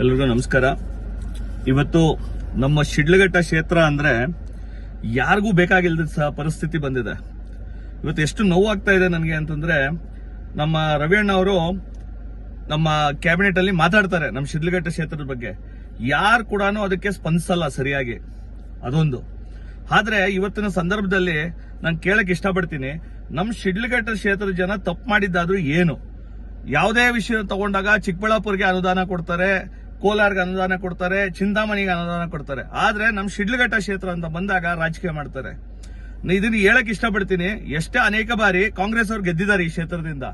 ಎಲ್ರಿಗೂ ನಮಸ್ಕಾರ. ಇವತ್ತು ನಮ್ಮ ಶಿಡ್ಲಘಟ್ಟ ಕ್ಷೇತ್ರ ಅಂದ್ರೆ ಯಾರಿಗೂ ಬೇಕಾಗಿಲ್ಲದ ಸಹ ಪರಿಸ್ಥಿತಿ ಬಂದಿದೆ. ಇವತ್ತು ಎಷ್ಟು ನೋವಾಗ್ತಾ ಇದೆ ನನಗೆ ಅಂತಂದ್ರೆ ನಮ್ಮ ರವಿಯಣ್ಣ ಅವರು ನಮ್ಮ ಕ್ಯಾಬಿನೆಟ್ ಅಲ್ಲಿ ಮಾತಾಡ್ತಾರೆ ನಮ್ಮ ಶಿಡ್ಲಘಟ್ಟ ಕ್ಷೇತ್ರದ ಬಗ್ಗೆ. ಯಾರು ಕೂಡ ಅದಕ್ಕೆ ಸ್ಪಂದಿಸಲ್ಲ ಸರಿಯಾಗಿ. ಅದೊಂದು. ಆದ್ರೆ ಇವತ್ತಿನ ಸಂದರ್ಭದಲ್ಲಿ ನಾನು ಕೇಳಕ್ ಇಷ್ಟಪಡ್ತೀನಿ ನಮ್ಮ ಶಿಡ್ಲಘಟ್ಟ ಕ್ಷೇತ್ರದ ಜನ ತಪ್ಪು ಮಾಡಿದ್ದಾದ್ರೂ ಏನು? ಯಾವುದೇ ವಿಷಯ ತಗೊಂಡಾಗ ಚಿಕ್ಕಬಳ್ಳಾಪುರ್ಗೆ ಅನುದಾನ ಕೊಡ್ತಾರೆ ಕೋಲಾರ್ಗೆ ಅನುದಾನ ಕೊಡ್ತಾರೆ, ಚಿಂತಾಮಣಿಗೆ ಅನುದಾನ ಕೊಡ್ತಾರೆ. ಆದ್ರೆ ನಮ್ಮ ಶಿಡ್ಲಘಟ್ಟ ಕ್ಷೇತ್ರ ಅಂತ ಬಂದಾಗ ರಾಜಕೀಯ ಮಾಡ್ತಾರೆ. ಇದನ್ನ ಹೇಳಕ್ ಇಷ್ಟಪಡ್ತೀನಿ. ಎಷ್ಟೇ ಅನೇಕ ಬಾರಿ ಕಾಂಗ್ರೆಸ್ ಅವ್ರು ಗೆದ್ದಿದ್ದಾರೆ ಈ ಕ್ಷೇತ್ರದಿಂದ.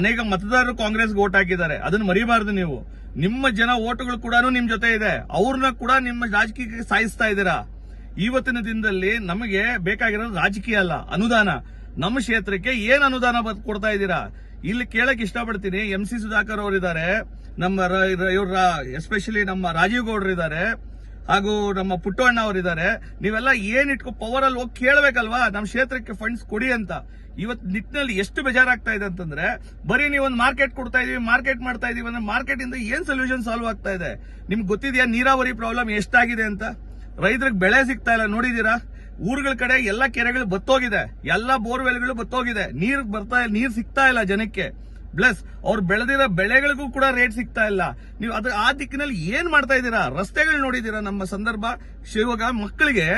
ಅನೇಕ ಮತದಾರರು ಕಾಂಗ್ರೆಸ್ಗೆ ಓಟ್ ಹಾಕಿದ್ದಾರೆ. ಅದನ್ನ ಮರಿಬಾರ್ದು ನೀವು. ನಿಮ್ಮ ಜನ ಓಟ್ಗಳು ಕೂಡ ನಿಮ್ ಜೊತೆ ಇದೆ. ಅವ್ರನ್ನ ಕೂಡ ನಿಮ್ಮ ರಾಜಕೀಯಕ್ಕೆ ಸಾಯಿಸ್ತಾ ಇದ್ದೀರಾ? ಇವತ್ತಿನ ದಿನದಲ್ಲಿ ನಮಗೆ ಬೇಕಾಗಿರೋದು ರಾಜಕೀಯ ಅಲ್ಲ, ಅನುದಾನ. ನಮ್ಮ ಕ್ಷೇತ್ರಕ್ಕೆ ಏನ್ ಅನುದಾನ ಕೊಡ್ತಾ ಇದ್ದೀರಾ? ಇಲ್ಲಿ ಕೇಳಕ್ ಇಷ್ಟಪಡ್ತೀನಿ. ಎಂ ಸಿ ಸುಧಾಕರ್ ಅವರಿದ್ದಾರೆ. ನಮ್ಮ ಇವ್ರ ಎಸ್ಪೆಷಲಿ ನಮ್ಮ ರಾಜೀವ್ ಗೌಡ್ರು ಇದ್ದಾರೆ. ಹಾಗೂ ನಮ್ಮ ಪುಟ್ಟಣ್ಣ ಅವರಿದ್ದಾರೆ. ನೀವೆಲ್ಲ ಏನ್ ಇಟ್ಕೊ ಪವರ್ ಅಲ್ಲಿ ಹೋಗಿ ಕೇಳಬೇಕಲ್ವಾ? ನಮ್ಮ ಕ್ಷೇತ್ರಕ್ಕೆ ಫಂಡ್ಸ್ ಕೊಡಿ ಅಂತ. ಇವತ್ತು ನಿಟ್ಟಿನಲ್ಲಿ ಎಷ್ಟು ಬೇಜಾರಾಗ್ತಾ ಇದೆ ಅಂತಂದ್ರೆ, ಬರೀ ನೀವೊಂದು ಮಾರ್ಕೆಟ್ ಕೊಡ್ತಾ ಇದೀವಿ ಮಾರ್ಕೆಟ್ ಮಾಡ್ತಾ ಇದೀವಿ ಅಂದ್ರೆ ಮಾರ್ಕೆಟ್ ಇಂದ ಏನ್ ಸೊಲ್ಯೂಷನ್ ಸಾಲ್ವ್ ಆಗ್ತಾ ಇದೆ? ನಿಮ್ಗೆ ಗೊತ್ತಿದೆಯಾ ನೀರಾವರಿ ಪ್ರಾಬ್ಲಮ್ ಎಷ್ಟಾಗಿದೆ ಅಂತ? ರೈತರಿಗೆ ಬೆಳೆ ಸಿಗ್ತಾ ಇಲ್ಲ, ನೋಡಿದೀರಾ? ಊರುಗಳ ಕಡೆ ಎಲ್ಲ ಕೆರೆಗಳು ಬತ್ತೋಗಿದೆ. ಎಲ್ಲ ಬೋರ್ವೆಲ್ಗಳು ಬತ್ತೋಗಿದೆ. ನೀರ್ ಬರ್ತಾ ನೀರ್ ಸಿಗ್ತಾ ಇಲ್ಲ ಜನಕ್ಕೆ. ಪ್ಲಸ್ ಅವ್ರು ಬೆಳೆದಿರೋ ಬೆಳೆಗಳಿಗೂ ಕೂಡ ರೇಟ್ ಸಿಗ್ತಾ ಇಲ್ಲ. ನೀವು ಅದ್ರ ಆ ದಿಕ್ಕಿನಲ್ಲಿ ಏನ್ ಮಾಡ್ತಾ ಇದ್ದೀರಾ? ರಸ್ತೆಗಳು ನೋಡಿದೀರಾ ನಮ್ಮ ಸಂದರ್ಭ? ಶಿವಗ ಮಕ್ಕಳಿಗೆ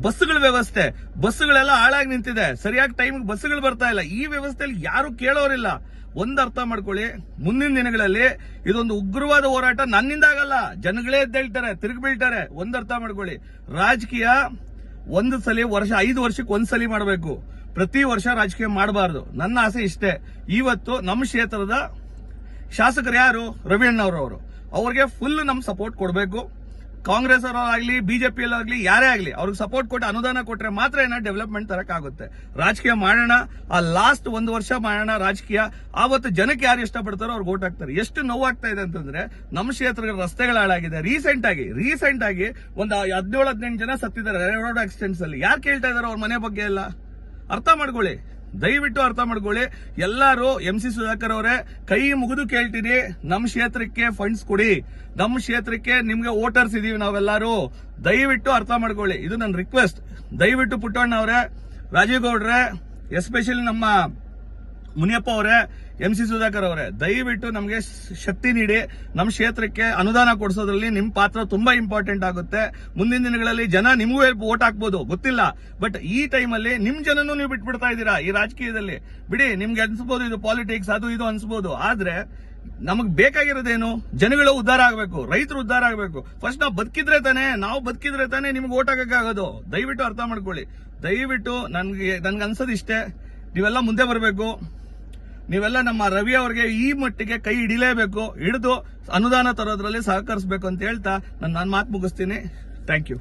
ಬಸ್ಗಳ ವ್ಯವಸ್ಥೆ. ಬಸ್ಗಳೆಲ್ಲ ಹಾಳಾಗಿ ನಿಂತಿದೆ. ಸರಿಯಾಗಿ ಟೈಮ್ ಬಸ್ಗಳು ಬರ್ತಾ ಇಲ್ಲ. ಈ ವ್ಯವಸ್ಥೆಯಲ್ಲಿ ಯಾರು ಕೇಳೋರಿಲ್ಲ. ಒಂದ್ ಅರ್ಥ ಮಾಡ್ಕೊಳ್ಳಿ. ಮುಂದಿನ ದಿನಗಳಲ್ಲಿ ಇದೊಂದು ಉಗ್ರವಾದ ಹೋರಾಟ ನನ್ನಿಂದ ಆಗಲ್ಲ. ಜನಗಳೇ ಎದ್ದೇಳ್ತಾರೆ ತಿರುಗಿ ಬೀಳ್ತಾರೆ ಒಂದ್ ಅರ್ಥ ಮಾಡ್ಕೊಳ್ಳಿ. ರಾಜಕೀಯ ಒಂದು ಸಲ, ವರ್ಷ, ಐದು ವರ್ಷಕ್ಕೆ ಒಂದ್ಸಲಿ ಮಾಡಬೇಕು. ಪ್ರತಿ ವರ್ಷ ರಾಜಕೀಯ ಮಾಡಬಾರ್ದು. ನನ್ನ ಆಸೆ ಇಷ್ಟೇ. ಇವತ್ತು ನಮ್ಮ ಕ್ಷೇತ್ರದ ಶಾಸಕರು ಯಾರು? ರವಿಯಣ್ಣವರವರು ಅವ್ರಿಗೆ ಫುಲ್ ನಮ್ಮ ಸಪೋರ್ಟ್ ಕೊಡಬೇಕು. ಕಾಂಗ್ರೆಸ್ ಬಿಜೆಪಿ ಆಗಲಿ ಯಾರೇ ಆಗಲಿ, ಅವ್ರಿಗೆ ಸಪೋರ್ಟ್ ಕೊಟ್ಟು ಅನುದಾನ ಕೊಟ್ರೆ ಮಾತ್ರ ಏನೋ ಡೆವಲಪ್ಮೆಂಟ್ ತರಕಾಗುತ್ತೆ ರಾಜಕೀಯ ಮಾಡೋಣ, ಆ ಲಾಸ್ಟ್ ಒಂದು ವರ್ಷ ಮಾಡೋಣ ರಾಜಕೀಯ. ಆವತ್ತು ಜನಕ್ಕೆ ಯಾರು ಇಷ್ಟಪಡ್ತಾರೋ ಅವ್ರಿಗೆ ಓಟ್ ಹಾಕ್ತಾರೆ. ಎಷ್ಟು ನೋವಾಗ್ತಾ ಇದೆ ಅಂತಂದ್ರೆ ನಮ್ಮ ಕ್ಷೇತ್ರದ ರಸ್ತೆಗಳು ಹಾಳಾಗಿದೆ. ರೀಸೆಂಟ್ ಆಗಿ ರೀಸೆಂಟ್ ಆಗಿ ಒಂದು ಹದಿನೇಳು, ಹದಿನೆಂಟು ಜನ ಸತ್ತಿದ್ದಾರೆ. ರೋಡ್ ಆಕ್ಸಿಡೆಂಟ್ಸ್ ಅಲ್ಲಿ. ಯಾರು ಕೇಳ್ತಾ ಇದಾರೆ ಅವ್ರ ಮನೆ ಬಗ್ಗೆ ಎಲ್ಲ? ಅರ್ಥ ಮಾಡ್ಕೊಳ್ಳಿ. ದಯವಿಟ್ಟು ಅರ್ಥ ಮಾಡ್ಕೊಳ್ಳಿ. ಎಲ್ಲಾರು ಎಂ ಸಿ ಸುಧಾಕರ್ ಅವರೇ, ಕೈ ಮುಗಿದು ಕೇಳ್ತೀನಿ. ನಮ್ಮ ಕ್ಷೇತ್ರಕ್ಕೆ ಫಂಡ್ಸ್ ಕೊಡಿ. ನಮ್ಮ ಕ್ಷೇತ್ರಕ್ಕೆ ನಿಮ್ಗೆ ವೋಟರ್ಸ್ ಇದೀವಿ ನಾವೆಲ್ಲರೂ. ದಯವಿಟ್ಟು ಅರ್ಥ ಮಾಡ್ಕೊಳ್ಳಿ. ಇದು ನನ್ನ ರಿಕ್ವೆಸ್ಟ್ ದಯವಿಟ್ಟು ಪುಟ್ಟಣ್ಣ ಅವರೇ, ರಾಜೀವ್ ಗೌಡ್ರೆ ಎಸ್ಪೆಷಲಿ ನಮ್ಮ ಮುನಿಯಪ್ಪ ಅವರೇ, ಎಂ ಸಿ ಸುಧಾಕರ್ ಅವರೇ, ದಯವಿಟ್ಟು ನಮಗೆ ಶಕ್ತಿ ನೀಡಿ ನಮ್ಮ ಕ್ಷೇತ್ರಕ್ಕೆ ಅನುದಾನ ಕೊಡಿಸೋದ್ರಲ್ಲಿ ನಿಮ್ಮ ಪಾತ್ರ ತುಂಬಾ ಇಂಪಾರ್ಟೆಂಟ್ ಆಗುತ್ತೆ. ಮುಂದಿನ ದಿನಗಳಲ್ಲಿ ಜನ ನಿಮಗೂ ವೋಟ್ ಹಾಕ್ಬೋದು, ಗೊತ್ತಿಲ್ಲ. ಬಟ್ ಈ ಟೈಮಲ್ಲಿ ನಿಮ್ ಜನನು ನೀವು ಬಿಟ್ಬಿಡ್ತಾ ಇದ್ದೀರಾ ಈ ರಾಜಕೀಯದಲ್ಲಿ? ಬಿಡಿ, ನಿಮ್ಗೆ ಅನ್ಸ್ಬೋದು ಇದು ಪಾಲಿಟಿಕ್ಸ್ ಅದು ಇದು ಅನ್ಸ್ಬೋದು. ಆದ್ರೆ ನಮಗ್ ಬೇಕಾಗಿರೋದೇನು? ಜನಗಳು ಉದ್ಧಾರ ಆಗಬೇಕು, ರೈತರು ಉದ್ಧಾರ ಆಗಬೇಕು. ಫಸ್ಟ್ ನಾವು ಬದುಕಿದ್ರೆ ತಾನೇ, ನಾವು ಬದುಕಿದ್ರೆ ತಾನೇ ನಿಮ್ಗೆ ಓಟ್ ಹಾಕಕ್ಕಾಗೋದು. ದಯವಿಟ್ಟು ಅರ್ಥ ಮಾಡ್ಕೊಳ್ಳಿ. ದಯವಿಟ್ಟು ನನ್ಗೆ ನನ್ಗೆ ಅನ್ಸೋದು ಇಷ್ಟೇ ನೀವೆಲ್ಲ ಮುಂದೆ ಬರಬೇಕು. ನೀವೆಲ್ಲ ನಮ್ಮ ರವಿ ಅವರಿಗೆ ಈ ಮಟ್ಟಿಗೆ ಕೈ ಹಿಡಿಲೇಬೇಕು, ಹಿಡಿದು ಅನುದಾನ ತರೋದ್ರಲ್ಲಿ ಸಹಕರಿಸಬೇಕು ಅಂತ ಹೇಳ್ತಾ ನಾನು ನನ್ನ ಮಾತು ಮುಗಿಸ್ತೀನಿ. Thank you